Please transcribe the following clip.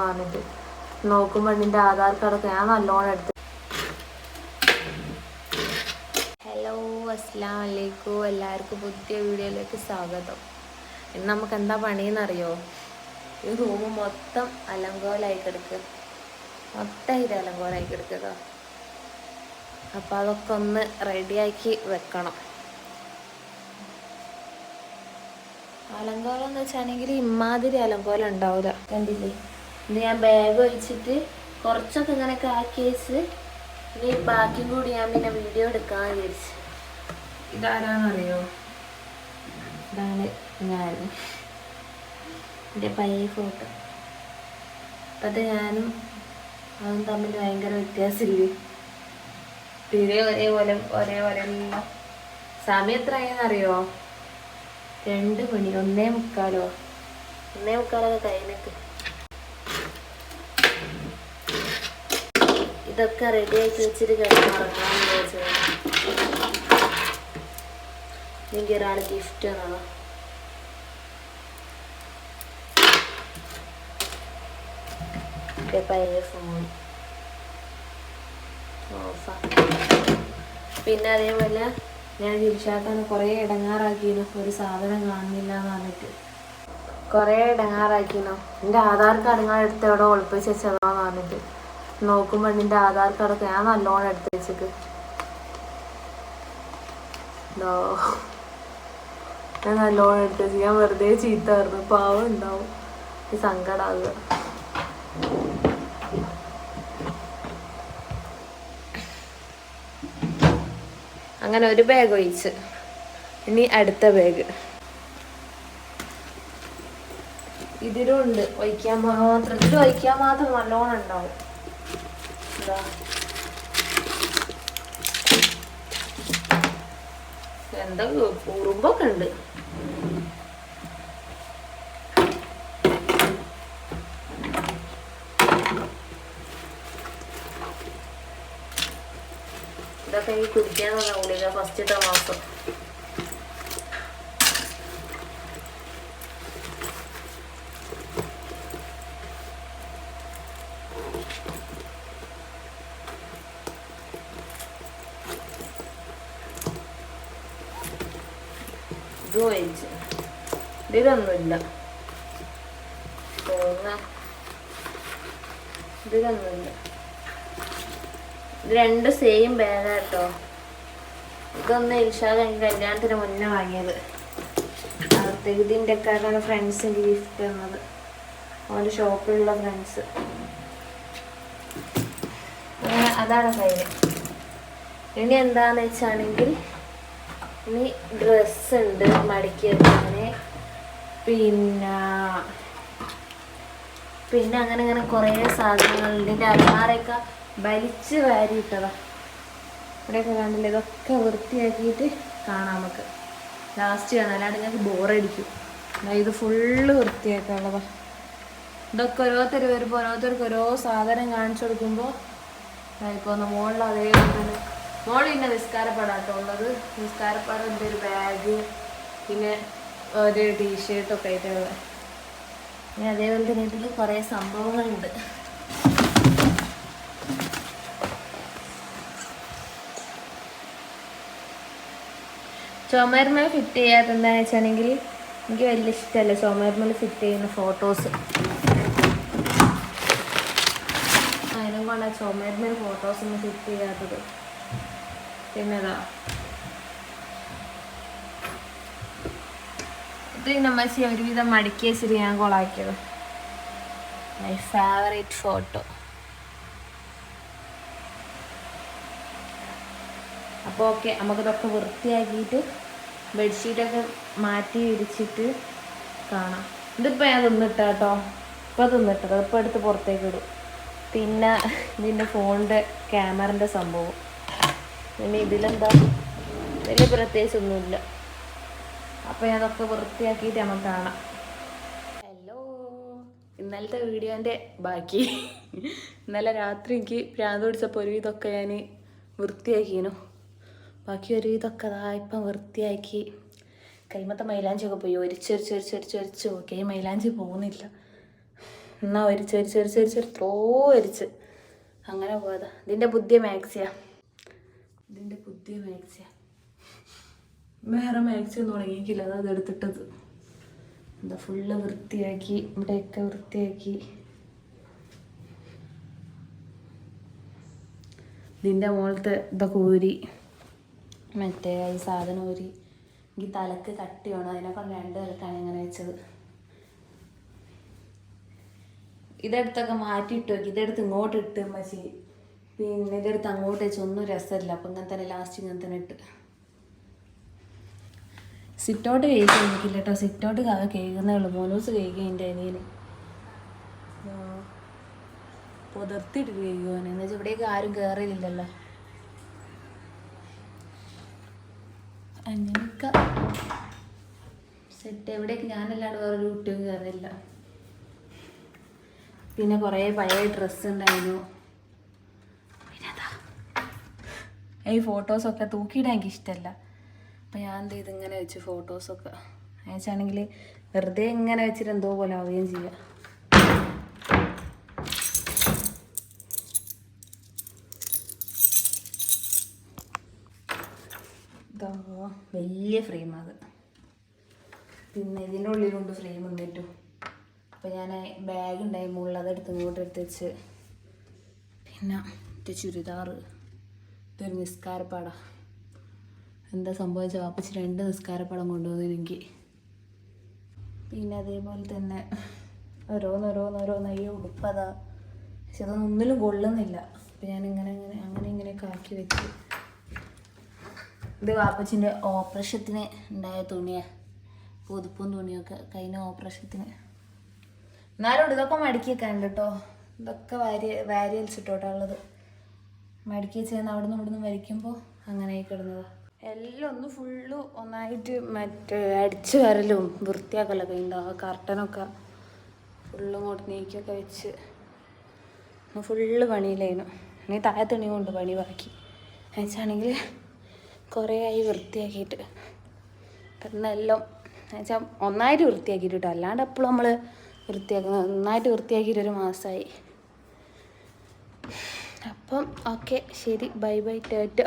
പറഞ്ഞിട്ട് നോക്കുമ്പോൾ നിന്റെ ആധാർ കാർഡൊക്കെ ഞാൻ നല്ലോണം എടുത്ത് ഹലോ അസ്സാം വലൈക്കും എല്ലാവർക്കും പുതിയ വീഡിയോയിലേക്ക് സ്വാഗതം. ഇന്ന് നമുക്ക് എന്താ പണിയെന്നറിയോ? ഈ റൂം മൊത്തം അലങ്കോലായി കിടക്കുക ഇത് അലങ്കോലായി കിടക്കുക അപ്പോൾ അതൊക്കെ ഒന്ന് റെഡിയാക്കി വെക്കണം. അലങ്കോലം എന്ന് വെച്ചാണെങ്കിൽ ഇമാതിരി അലങ്കോലം ഉണ്ടാവില്ല കണ്ടില്ലേ? ഇത് ഞാൻ ബാഗ് ഒഴിച്ചിട്ട് കുറച്ചൊക്കെ ഇങ്ങനെയൊക്കെ ആക്കി വെച്ച് ഇനി ബാക്കിയും കൂടി ഞാൻ പിന്നെ വീഡിയോ എടുക്കാൻ വിചാരിച്ചു. ഇതാരാന്നറിയോ? ഇതാണ് ഞാൻ. എന്റെ പയ്യ ഫോട്ടോ അത് ഞാനും അതും തമ്മിൽ ഭയങ്കര വ്യത്യാസമില്ലേ? തീരെ ഒരേപോലെ ഒരേപോലെ സമയം എത്രയെന്നറിയോ രണ്ട് മണി ഒന്നേ മുക്കാലോ. ഒന്നേ മുക്കാലൊക്കെ കഴിഞ്ഞിട്ട്. ഇതൊക്കെ റെഡി ആക്കി വെച്ചിട്ട് കിടന്നുറങ്ങാന്ന് വിചാരിച്ചത്. ഗിഫ്റ്റ് തന്നതാ പിന്നെ അതേപോലെ ഞാൻ തിരിച്ചാക്കാൻ കുറേ ഇടങ്ങാറാക്കിയിരുന്നു ഒരു സാധനം കാണുന്നില്ല എന്ന് പറഞ്ഞിട്ട്. കുറേ ഇടങ്ങാറാക്കിയിരുന്നു എന്റെ ആധാർ കാർഡ് ഞാൻ എടുത്ത് എവിടെ ഒളിപ്പിച്ച് നോക്കുമ്പോൾ നിന്റെ ആധാർ കാർഡൊക്കെ ഞാൻ നല്ലോണം എടുത്തു വെച്ചേക്ക്. ഞാൻ നല്ലോണം എടുത്ത് വെച്ച്. ഞാൻ വെറുതെ ചീത്ത പറഞ്ഞു പാവം ഉണ്ടാവും. ഈ സങ്കടാവുക അങ്ങനെ ഒരു ബാഗ് ഒഴിച്ച്. ഇനി അടുത്ത ബാഗ് ഇതിലും ഉണ്ട്. വഹിക്കാൻ മാത്രം. ഇതിൽ വഹിക്കാൻ മാത്രം നല്ലോണം ഉണ്ടാവും. ഇതാ. എന്താ ഉറുമ്പൊക്കെ ഉണ്ട്. ഇതൊക്കെ ഈ കുടിക്കാൻ തന്നെ ഗുളിക ഫസ്റ്റത്തെ മാസം. ഇത് കഴിച്ച് ഇതിലൊന്നുമില്ല ഇതിലൊന്നുമില്ല. ഇത് രണ്ട് സെയിം ബാഗാ കേട്ടോ. ഇതൊന്ന് ഇൽഷാദ് കല്യാണത്തിന് മുന്നേ വാങ്ങിയത്. ഇതിന്റെ ഒക്കെ ഫ്രണ്ട്സിന്റെ ഗിഫ്റ്റ് തന്നത്. അവന്റെ ഷോപ്പിലുള്ള ഫ്രണ്ട്സ് അങ്ങനെ അതാണ് കാര്യം ഇനി എന്താന്ന് വെച്ചാണെങ്കിൽ ഇനി ഡ്രസ്സ് ഉണ്ട് മടക്കി വെച്ചങ്ങനെ പിന്നെ പിന്നെ അങ്ങനെ അങ്ങനെ കുറേ സാധനങ്ങളുണ്ട് ഇതിന്റെ അലമാറയൊക്കെ വലിച്ച് വാരിയിട്ടതാ ഇവിടെയൊക്കെ കാണില്ല ഇതൊക്കെ വൃത്തിയാക്കിയിട്ട് കാണാം നമുക്ക്. ലാസ്റ്റ് കാണാം. അല്ലാണ്ട് ഞങ്ങൾക്ക് ബോറടിക്കും ഇത് ഫുള്ള് വൃത്തിയാക്കാനുള്ളതാ. ഇതൊക്കെ ഓരോരുത്തർ വരുമ്പോൾ ഓരോരുത്തർക്ക് ഓരോ സാധനം കാണിച്ചു കൊടുക്കുമ്പോൾ ഇപ്പോൾ ഒന്ന് മുകളിൽ അതേപോലെ മോളിൽ പിന്നെ നിസ്കാരപ്പാടാട്ടോ ഉള്ളത് നിസ്കാരപ്പാടിന്റെ ഒരു ബാഗ് പിന്നെ ഒരു ടീഷർട്ടൊക്കെ ആയിട്ടുള്ളത് പിന്നെ അതേപോലെ തന്നെ ഇതിൽ കുറേ സംഭവങ്ങളുണ്ട്. ചുമരുമേൽ ഫിറ്റ് ചെയ്യാത്ത എന്താണെന്ന് വെച്ചാണെങ്കിൽ എനിക്ക് വലിയ ഇഷ്ടമല്ല ചുമരുമേൽ ഫിറ്റ് ചെയ്യുന്ന ഫോട്ടോസ് അതിനും കൊണ്ടാണ് ചുമരുമേൽ ഫോട്ടോസ് ഒന്നും ഫിറ്റ് ചെയ്യാത്തത്. പിന്നെതാ. ഇത് നമ്മശി ഒരുവിധം മടക്കി വെച്ചിട്ട് ഞാൻ കോളാക്കിയത്. മൈ ഫേവറേറ്റ് ഫോട്ടോ അപ്പോൾ ഓക്കെ നമുക്കിതൊക്കെ വൃത്തിയാക്കിയിട്ട് ബെഡ്ഷീറ്റൊക്കെ മാറ്റി വിരിച്ചിട്ട് കാണാം. ഇതിപ്പോൾ ഞാൻ തിന്നിട്ട കേട്ടോ ഇപ്പോൾ തിന്നിട്ടത്. ഇപ്പോൾ എടുത്ത് പുറത്തേക്ക് ഇടും. പിന്നെ ഇതിന്റെ ഫോണിന്റെ ക്യാമറന്റെ സംഭവം. പിന്നെ ഇതിലെന്താ? വലിയ പ്രത്യേകിച്ചൊന്നുമില്ല. ഞാൻ അതൊക്കെ വൃത്തിയാക്കിയിട്ട് നമുക്ക് കാണാം. ഹലോ. ഇന്നലത്തെ വീഡിയോന്റെ ബാക്കി. ഇന്നലെ രാത്രി എനിക്ക് പ്രാന്ത് പിടിച്ചപ്പോൾ ഒരു ഇതൊക്കെ ഞാൻ വൃത്തിയാക്കിയിരുന്നു ബാക്കി ഒരു ഇതൊക്കെ അതാ ഇപ്പം വൃത്തിയാക്കി. കൈമത്തെ മൈലാഞ്ചി ഒക്കെ പോയി. ഒരിച്ചൊരിച്ച് ഒരിച്ചൊരിച്ച് ഒരിച്ച് മൈലാഞ്ചി പോകുന്നില്ല. എന്നാ ഒരിച്ച് ഒരിച്ച്. ഒരിച്ച് ഒരിച്ച് എത്രോ ഒരിച്ച് അങ്ങനെ പോയതാ. ഇതിന്റെ ബുദ്ധി മാക്സിയാ. ഇതിന്റെ പുതിയ മാക്സിയ വേറെ മാക്സി ഒന്നും ഉണങ്ങിയിട്ടില്ല. അതാ എടുത്തിട്ടത്. എന്താ ഫുള്ള് വൃത്തിയാക്കി ഇവിടെയൊക്കെ വൃത്തിയാക്കി. ഇതിന്റെ മുകളിലത്തെ ഇതൊക്കെ ഊരി മറ്റേ ഈ സാധനം ഊരി എനിക്ക് തലക്ക് കട്ടി വേണം. അതിനൊക്കെ രണ്ട് തലക്കാണ് ഇങ്ങനെ വെച്ചത്. ഇതെടുത്തൊക്കെ മാറ്റിയിട്ട് നോക്കി ഇതെടുത്ത് ഇങ്ങോട്ട് ഇട്ട് മച്ചി പിന്നെ ഇതെടുത്ത് അങ്ങോട്ട് വെച്ച് ഒന്നും രസമില്ല. അപ്പം ഇങ്ങനെ തന്നെ ലാസ്റ്റ് ഇങ്ങനെ തന്നെ ഇട്ട്. സിറ്റൗട്ട് കഴിക്കാൻ എനിക്കില്ല കേട്ടോ സിറ്റൗട്ട് കേൾക്കുന്നേ മോനൂസ് കഴിക്കുക എന്റെ അനിയന്. പുതർത്തിട്ട് കഴിക്കുവാൻ എന്ന് വെച്ചാൽ ഇവിടേക്ക് ആരും കയറിയില്ലല്ലോ അങ്ങനെയൊക്കെ സെറ്റ് എവിടേക്ക്? ഞാനല്ലാണ്ട് വേറൊരു കുട്ടിയും കയറിയില്ല പിന്നെ കുറേ പഴയ ഡ്രസ്സ് ഉണ്ടായിരുന്നു പിന്നെ അതാ ഈ ഫോട്ടോസൊക്കെ തൂക്കിയിടാൻ എനിക്ക് ഇഷ്ടമല്ല അപ്പം ഞാൻ എന്ത് ചെയ്ത് ഇങ്ങനെ വെച്ച് ഫോട്ടോസൊക്കെ അയച്ചാണെങ്കിൽ വെറുതെ ഇങ്ങനെ വെച്ചിട്ട് എന്തോ പോലെ ആവുകയും ചെയ്യാം. വലിയ ഫ്രെയിമാണ് അത് പിന്നെ ഇതിന്റെ ഉള്ളിലുണ്ട് ഫ്രെയിം എന്നിട്ടു അപ്പം ഞാൻ ബാഗ് ഉണ്ടായി മുകളിൽ അതെടുത്ത് ഇങ്ങോട്ട് എടുത്ത് വെച്ച് പിന്നെ ഇത് ചുരിദാർ ഇതൊരു നിസ്കാരപ്പാട. എന്താ സംഭവിച്ച വാപ്പച്ചി രണ്ട് നിസ്കാരപ്പാടം കൊണ്ടുവന്നെനിക്ക് പിന്നെ അതേപോലെ തന്നെ ഓരോന്നോരോന്നോരോന്നായി ഉടുപ്പതാ പക്ഷെ അതൊന്നും ഒന്നിലും കൊള്ളുന്നില്ല. അപ്പം ഞാൻ ഇങ്ങനെ ഇങ്ങനെ അങ്ങനെ ഇങ്ങനെയൊക്കെ ആക്കി വെച്ച്. ഇത് വാപ്പച്ചിന്റെ ഓപ്പറേഷത്തിന് ഉണ്ടായ തുണിയാണ് പുതുപ്പും തുണിയൊക്കെ കഴിഞ്ഞ ഓപ്പറേഷത്തിന്. എന്നാലും ഇതൊക്കെ മടക്കി വെക്കാനുണ്ട് കേട്ടോ. ഇതൊക്കെ വാരി വാരി വലിച്ചിട്ടോട്ടാ ഉള്ളത്. മടക്കി ചെയ്യുന്ന അവിടെ നിന്ന് ഇവിടെ നിന്ന് വരയ്ക്കുമ്പോൾ അങ്ങനെ കിടന്നതാ. എല്ലാം ഒന്ന് ഫുള്ള് ഒന്നായിട്ട് മറ്റേ അടിച്ച് വരലും വൃത്തിയാക്കലൊക്കെ ഉണ്ടാവും ആ കർട്ടനൊക്കെ ഫുള്ളും കൊണ്ട് നീക്കിയൊക്കെ വെച്ച് ഫുള്ള് പണിയിലായിരുന്നു. ഇനി താഴെ തുണി കൊണ്ട് പണി ബാക്കി. എന്നുവെച്ചാണെങ്കിൽ കുറേ ആയി വൃത്തിയാക്കിയിട്ട് കാരണം എല്ലാം എന്നുവെച്ചാൽ ഒന്നായിട്ട് വൃത്തിയാക്കിയിട്ട് അല്ലാണ്ട് എപ്പോഴും നമ്മൾ വൃത്തിയാക്കുന്നത് നന്നായിട്ട് വൃത്തിയാക്കിയിട്ട് ഒരു മാസമായി അപ്പം ഓക്കെ ശരി ബൈ ബൈ ടേറ്റോ.